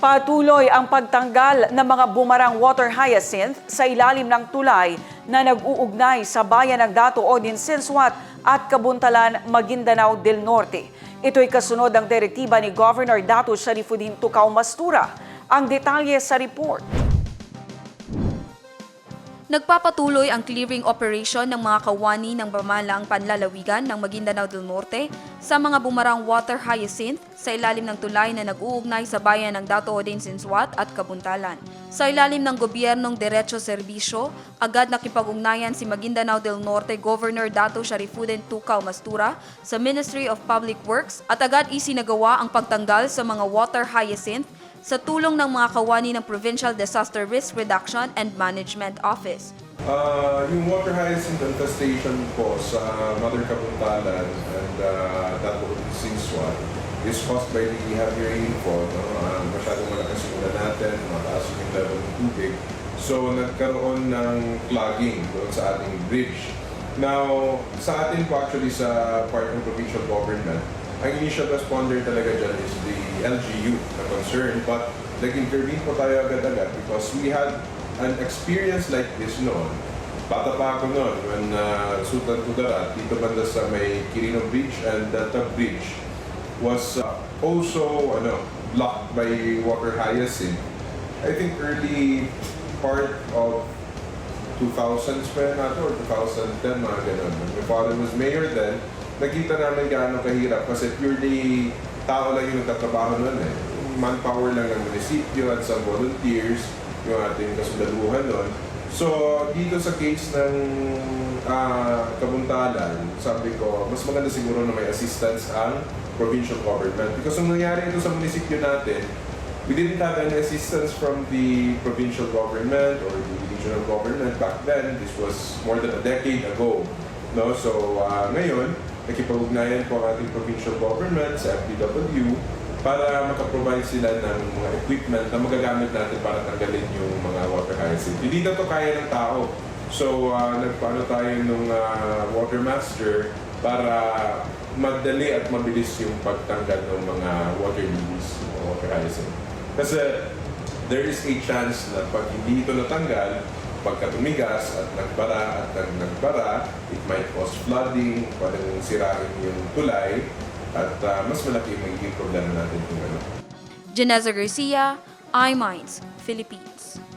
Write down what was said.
Patuloy ang pagtanggal ng mga bumarang water hyacinth sa ilalim ng tulay na nag-uugnay sa bayan ng Dato Odin Sinswat at Kabuntalan, Maguindanao del Norte. Ito'y kasunod ng direktiba ni Governor Dato Sharifuddin Tukaw Mastura. Ang detalye sa report. Nagpapatuloy ang clearing operation ng mga kawani ng bamalang panlalawigan ng Maguindanao del Norte sa mga bumarang water hyacinth sa ilalim ng tulay na nag-uugnay sa bayan ng Dato Odin Sinswat at Kabuntalan. Sa ilalim ng gobyernong Derecho Serbisyo, agad nakipag-ugnayan si Maguindanao del Norte Governor Dato Sharifuddin Tukaw Mastura sa Ministry of Public Works at agad isinagawa ang pagtanggal sa mga water hyacinth sa tulong ng mga kawani ng Provincial Disaster Risk Reduction and Management Office. Ah, yung water hyacinth infestation po sa Mother Kabuntalan and uh, that Sinswan is caused by the heavy rainfall. No? Uh, masyadong malakas yung ulan natin, mataas yung level ng tubig. So nagkaroon ng clogging doon sa ating bridge. Now, sa atin po actually sa part ng provincial government, ang initial responder talaga dyan is the LGU na concern. But nag-intervene po tayo agad-agad because we had an experience like this noon. Bata pa ako noon when uh, Sultan Kudarat, dito banda sa may Quirino Bridge and uh, bridge was uh, also ano, blocked by water hyacinth. I think early part of 2000s pa yun natin or 2010 mga ganun. My father was mayor then, nakita namin gaano kahirap kasi purely tao lang yung nagtatrabaho nun eh. Manpower lang ng munisipyo at some volunteers, yung ating kasundaluhan nun. So, dito sa case ng ah, Kabuntalan, sabi ko, mas maganda siguro na may assistance ang provincial government. Because nung nangyari ito sa munisipyo natin, we didn't have any assistance from the provincial government or the regional government back then. This was more than a decade ago. No? So, ah, ngayon, nakipag-ugnayan po ang ating provincial government sa FPW para makaprovide sila ng mga equipment na magagamit natin para tanggalin yung mga water hyacinth. Hindi na to kaya ng tao. So, uh, nagpaano tayo nung ah, water master para madali at mabilis yung pagtanggal ng mga water lilies o water hyacinth. Kasi there is a chance na pag hindi ito natanggal, pagka tumigas at nagbara at nag nagbara, it might cause flooding, pwedeng sirain yung tulay, at ah, mas malaki yung magiging problema natin kung ano. Janeza Garcia, iMinds, Philippines.